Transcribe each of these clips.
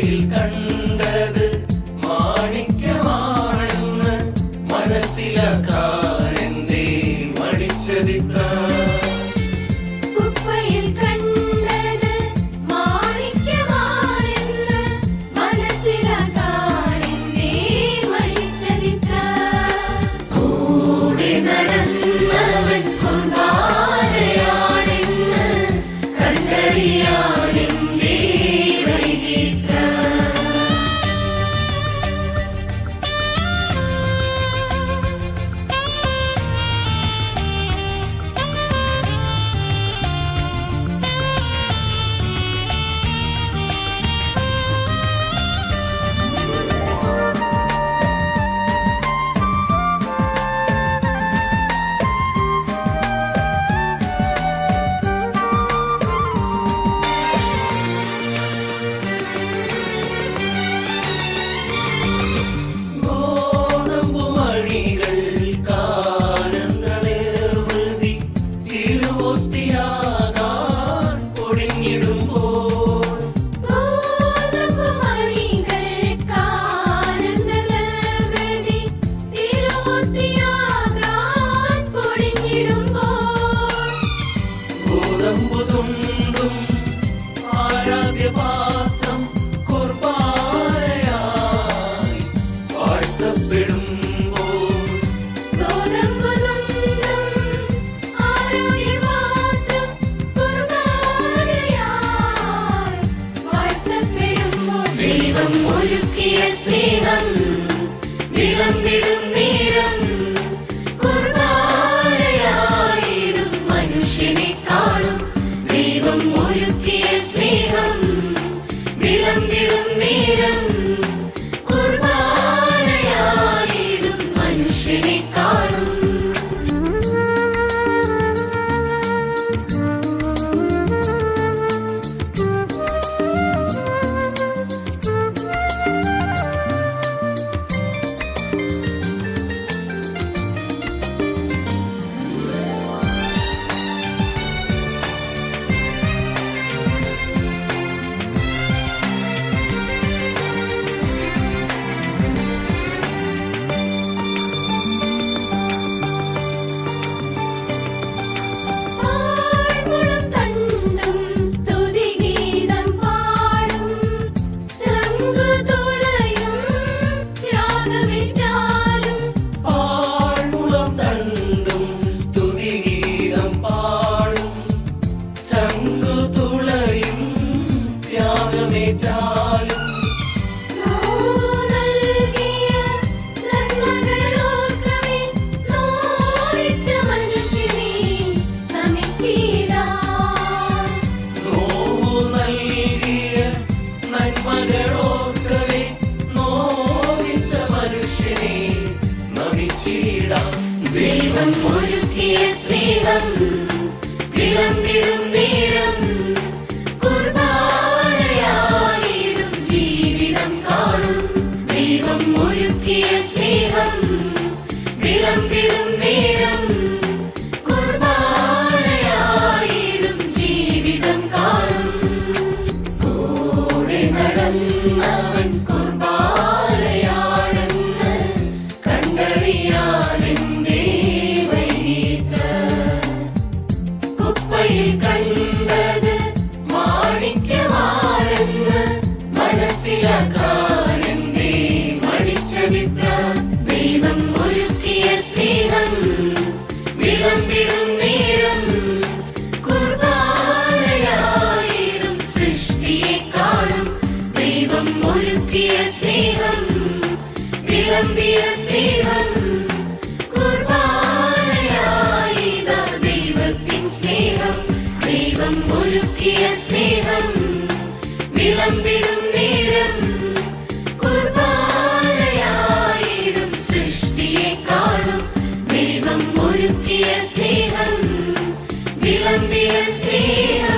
കടയിൽ കട ഈ സ്നേഹം വിളമ്പിടും നീ. ഒരുക്കിയ സ്നേഹം വിളമ്പിടും നേരം കുർബാനയായിടും സൃഷ്ടിയെ കാണും ദൈവം ഒരുക്കിയ സ്നേഹം വിളമ്പിയ സ്നേഹം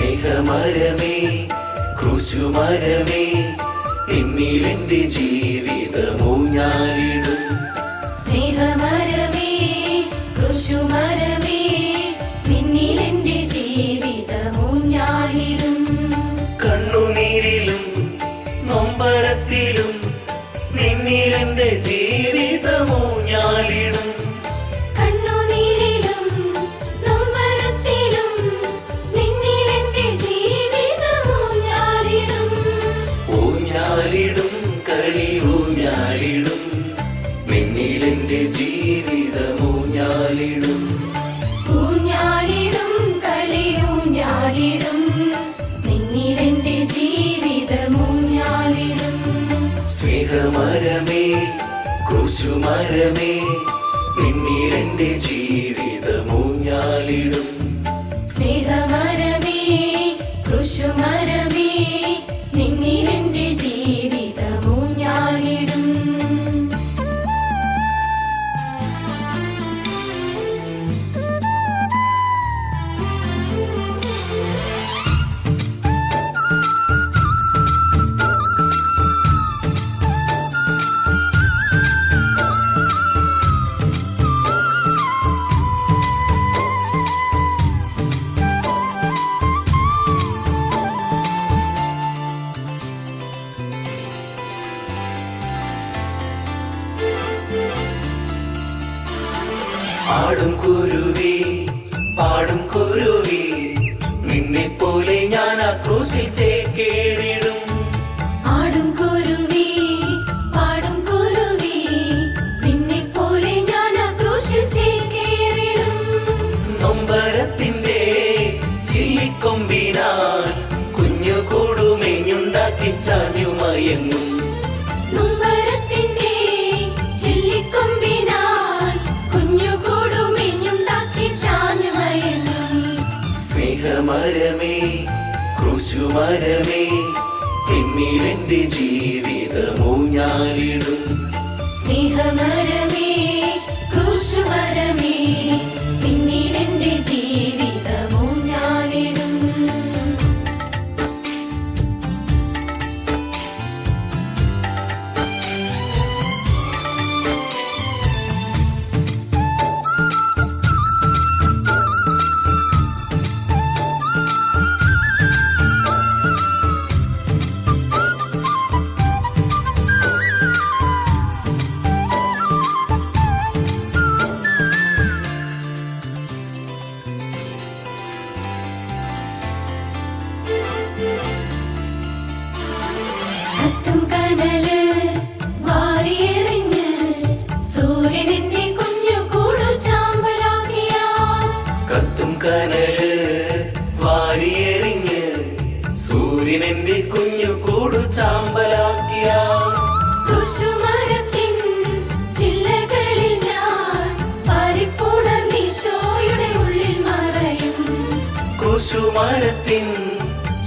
സ്നേഹമരമേ ക്രൂശുമരമേ എന്നിലെന്റെ ജീവിതമോ ഞാനിടും. സ്നേഹമരമേ ക്രൂശുമരമേ നിന്നിലെന്റെ ജീവിതമോ ഞാനിടും. കണ്ണുനീരിലും നൊമ്പരത്തിലും നിന്നിലെന്റെ ജീവിതം ക്രൂശുമരമേ നിന്നിലെന്റെ ജീവിതമൂഞ്ഞാലിടും സ്നേഹമരമേ ഞാൻ ആ ക്രൂശിൽ ചേക്കേറിടും ആടും കുരുവി പാടും കുരുവി നിന്നെ പോലെ ഞാൻ ആ ക്രൂശിൽ ചേക്കേറിടും നൊമ്പരത്തിന്റെ ചില്ലിക്കൊമ്പിനാൽ കുഞ്ഞു കൂടുമെഞ്ഞുണ്ടാക്കി ചാഞ്ഞുമയങ്ങും നൊമ്പരത്തിന്റെ ചില്ലിക്കൊമ്പിനാൽ കുഞ്ഞുകൂടുമെഞ്ഞുണ്ടാക്കി ചാഞ്ഞുമയങ്ങും സ്നേഹമരമേ ക്രൂശുമരമേ ജീവിതമോ ഞാനിടും. സ്നേഹമരമേ ക്രൂശുമരമേ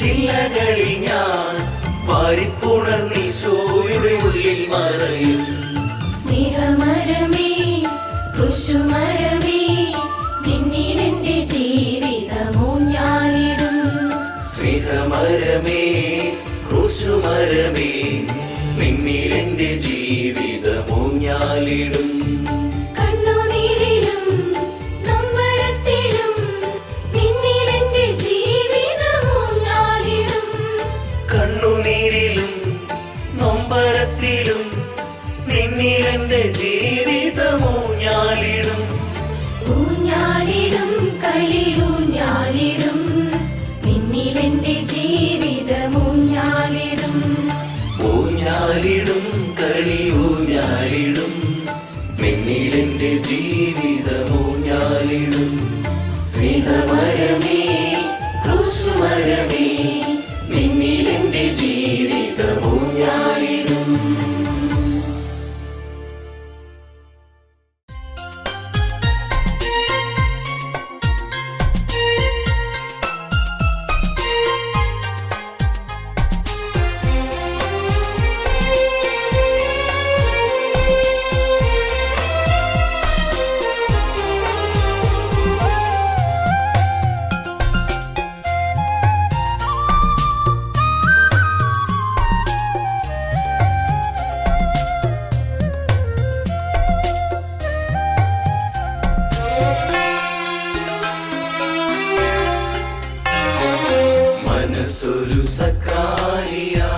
ചില്ലകളിൽ ഞാൻ വാരിപ്പുണർന്നീശോയുടെ ഉള്ളിൽ മറയും. സ്നേഹമരമേ കൃഷുമരമേ നിന്നിലെന്റെ ജീവിതമൂഞ്ഞാലിടും സ്നേഹമരമേ കൃഷുമരമേ നിന്നിലെന്റെ ജീവിതമൂഞ്ഞാലിടും നിന്നിലെന്റെ ജീവിതമൂഞ്ഞാലിടും സ്നേഹമരമേ ക്രൂശുമരമേ നിന്നിലെന്റെ ജീവിതമൂഞ്ഞാലിടും ഒരു സക്കാരിയാ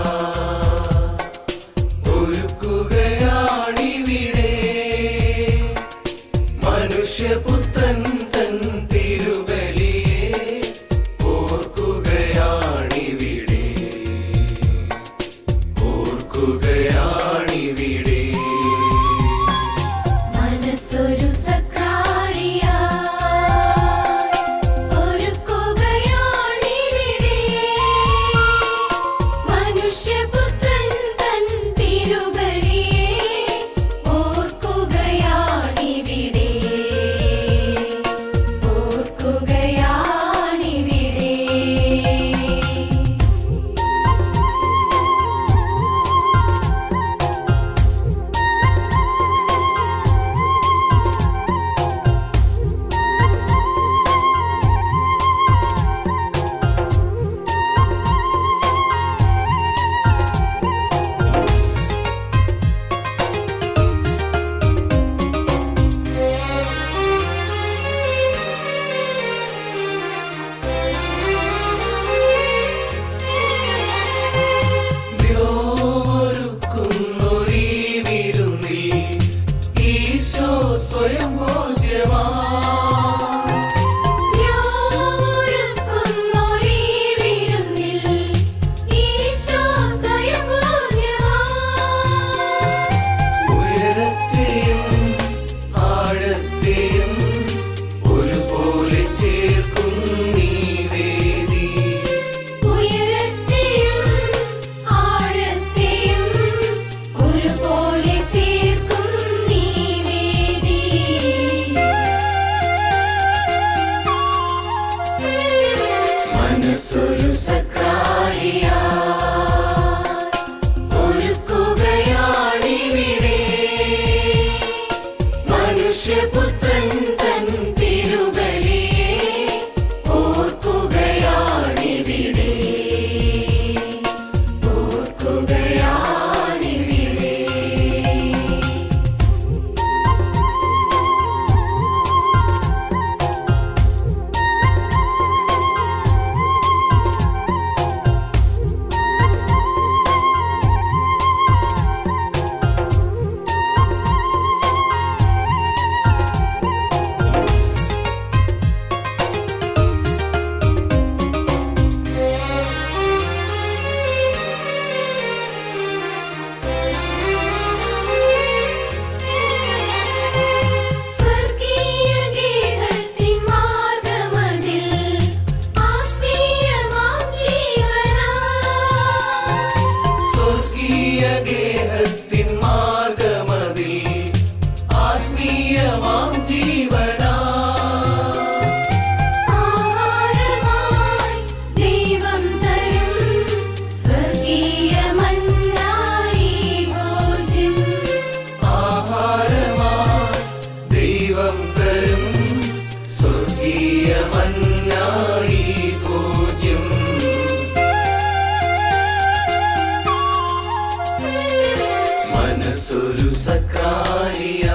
മനസ്സൊരു സക്കാരിയ.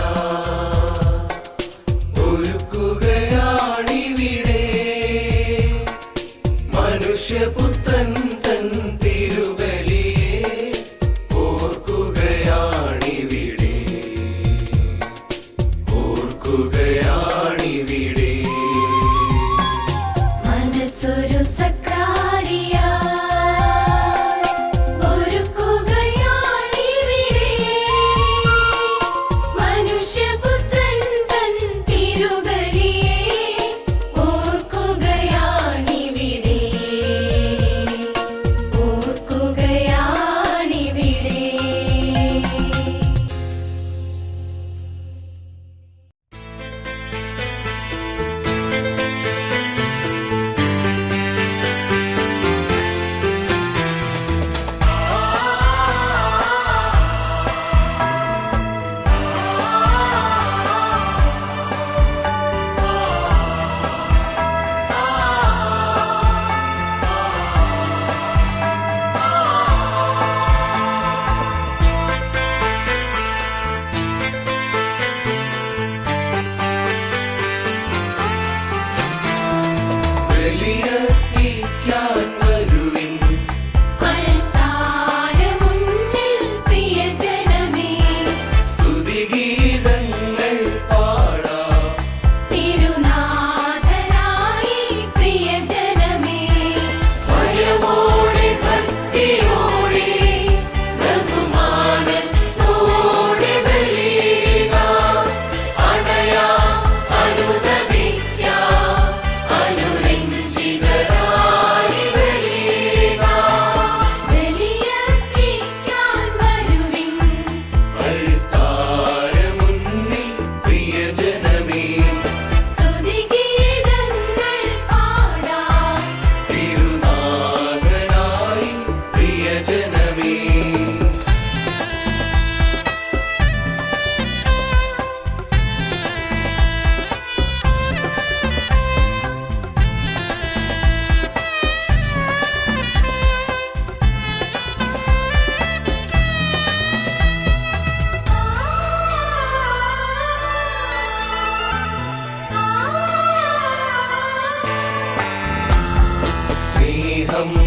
I'm.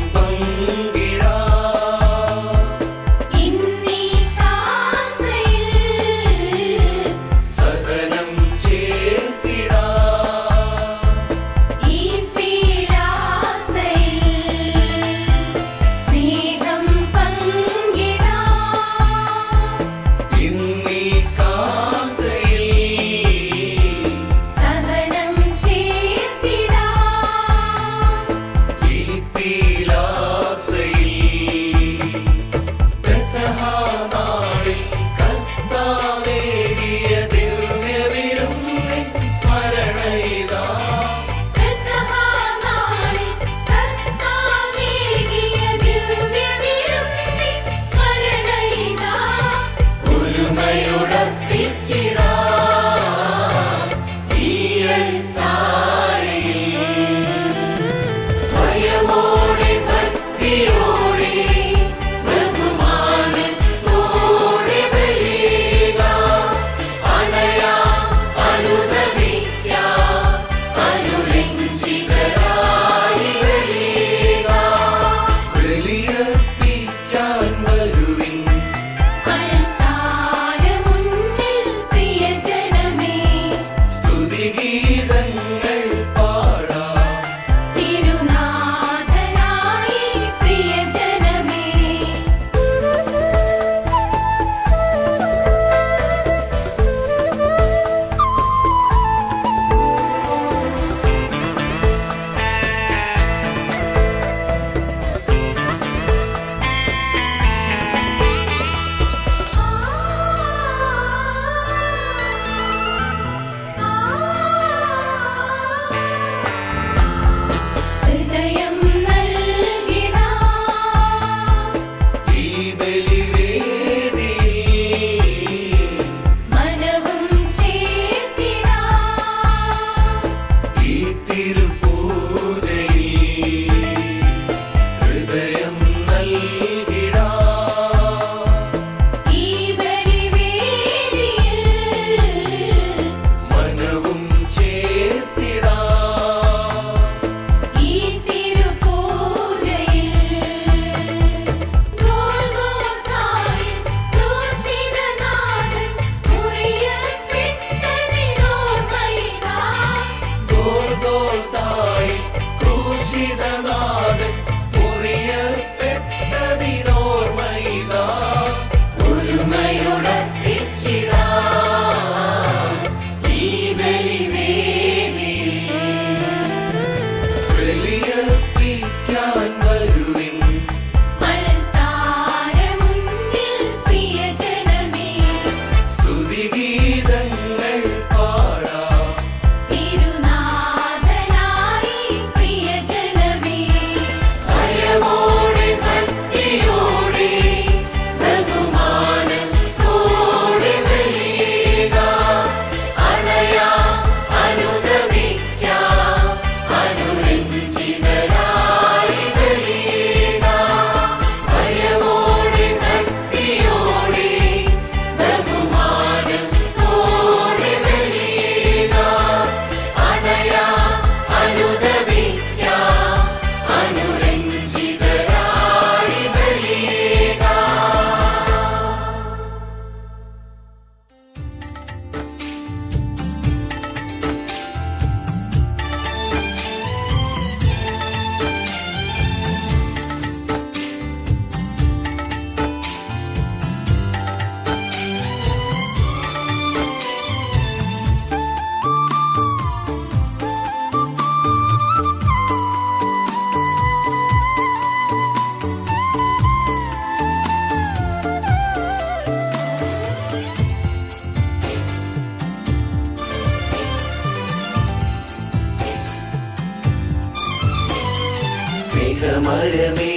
സ്നേഹമരമേ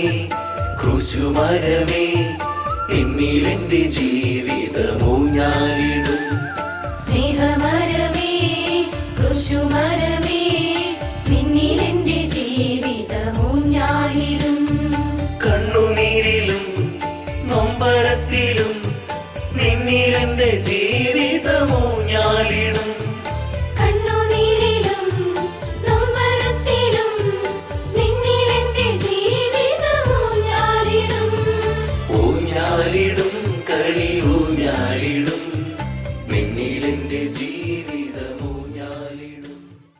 ക്രൂശുമരമേ എന്നിലെന്റെ ജീവിതമോ ഞാനിടും. സ്നേഹമരമേ ക്രൂശുമരമേ നിന്നിൽ എന്റെ ഞാനിടും. കണ്ണുനീരിലും നൊമ്പരത്തിലും നിന്നിലെന്റെ ജീവിതമോ